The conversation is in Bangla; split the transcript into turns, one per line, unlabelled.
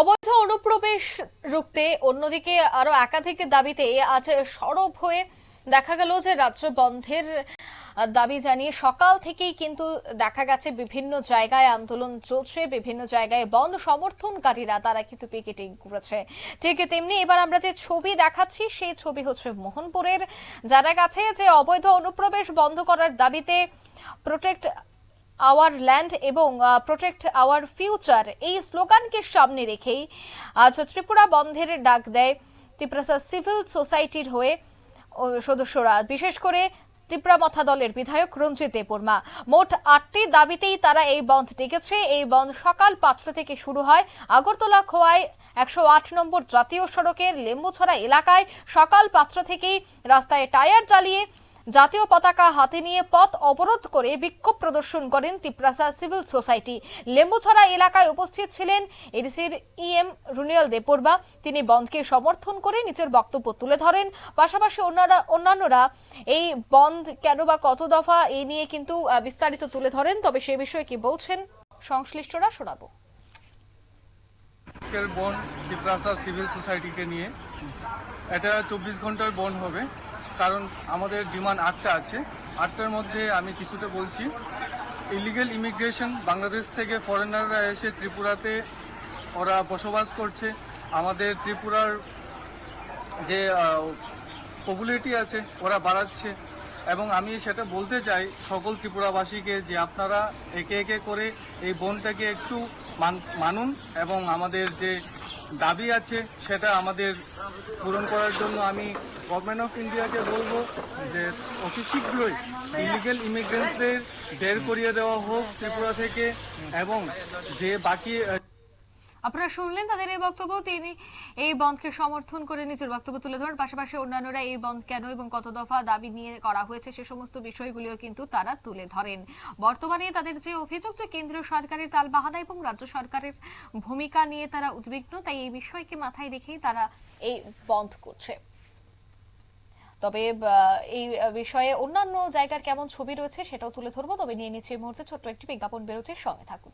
অবৈধ অনুপ্রবেশ রুখতে অন্যদিকে আরও একাধিক দাবিতে আজ সরব হয়ে দেখা গেল যে রাজ্য বন্ধের দাবি জানিয়ে সকাল থেকেই কিন্তু দেখা গেছে বিভিন্ন জায়গায় আন্দোলন চলছে, বিভিন্ন জায়গায় বন্ধ সমর্থনকারীরা তারা কিন্তু পিকেটিং করেছে। ঠিক তেমনি এবার আমরা যে ছবি দেখাচ্ছি, সেই ছবি হচ্ছে মোহনপুরের। জানা গেছে যে অবৈধ অনুপ্রবেশ বন্ধ করার দাবিতে প্রোটেক্ট আওয়ার ল্যান্ড এবং প্রোটেক্ট আওয়ার ফিউচার এই স্লোগানকে সামনে রেখেই আজ ত্রিপুরা বন্ধের ডাক দেয় ত্রিপুরা সিভিল সোসাইটির হয়ে সদস্যরা। বিশেষ করে ত্রিপুরা মথা দলের বিধায়ক রঞ্জিত দেববর্মা। মোট আটটি দাবিতেই তারা এই বন্ধ ডেকেছে। এই বন্ধ সকাল পাঁচটা থেকে শুরু হয় আগরতলা খোয়ায় একশো আট নম্বর জাতীয় সড়কের লেম্বুছড়া এলাকায়। সকাল পাঁচটা থেকেই রাস্তায় টায়ার জ্বালিয়ে জাতীয় পতাকা হাতে নিয়ে পথ অবরোধ করে বিক্ষোভ প্রদর্শন করেন তিপ্রাসা সিভিল সোসাইটি। লেম্বুছড়া এলাকায় উপস্থিত ছিলেন এডিসির ইএম রুনিয়াল দেপোরবা তিনি বন্ধকে সমর্থন করে নিজের বক্তব্য তুলে ধরেন। পাশাপাশি অন্যান্যরা এই বন্ধ কেন বা কত দফা এই নিয়ে কিন্তু বিস্তারিত তুলে ধরেন। তবে সে বিষয়ে কি বলছেন সংশ্লিষ্টরা শোনাবো।
বন সিভিল সোসাইটিকে নিয়ে। এটা চব্বিশ ঘণ্টার বন হবে। কারণ আমাদের ডিমান্ড আটটা আছে। আটটার মধ্যে আমি কিছুতে বলছি। ইলিগেল ইমিগ্রেশন বাংলাদেশ থেকে ফরেনাররা এসে ত্রিপুরাতে ওরা বসবাস করছে। আমাদের ত্রিপুরার যে পপুলারিটি আছে, ওরা বাড়াচ্ছে। এবং আমি সেটা বলতে চাই সকল ত্রিপুরাবাসীকে যে আপনারা একে একে করে এই বনটাকে একটু মান- মানুন এবং আমাদের যে দাবি আছে, সেটা আমাদের পূরণ করার জন্য আমি গভর্নমেন্ট অফ ইন্ডিয়াকে বলব যে অতি শীঘ্রই ইলিগেল ইমিগ্রেন্টদের বের করিয়ে দেওয়া হোক ত্রিপুরা থেকে এবং যে বাকি
আপনারা শুনলেন তাদের এই বক্তব্য। তিনি এই বন্ধকে সমর্থন করে নিজের বক্তব্য তুলে ধরেন। পাশাপাশি অন্যান্যরা এই বন্ধ কেন এবং কত দফা দাবি নিয়ে করা হয়েছে সে সমস্ত বিষয়গুলিও কিন্তু তারা তুলে ধরেন। বর্তমানে তাদের যে অভিযোগ যে কেন্দ্রীয় সরকারের তালবাহানা এবং রাজ্য সরকারের ভূমিকা নিয়ে তারা উদ্বিগ্ন, তাই এই বিষয়কে মাথায় রেখেই তারা এই বন্ধ করছে। তবে এই বিষয়ে অন্যান্য জায়গার কেমন ছবি রয়েছে সেটাও তুলে ধরবো। তবে নিয়ে নিচ্ছে এই মুহূর্তে ছোট্ট একটি বিজ্ঞাপন বেরোতে সঙ্গে থাকুন।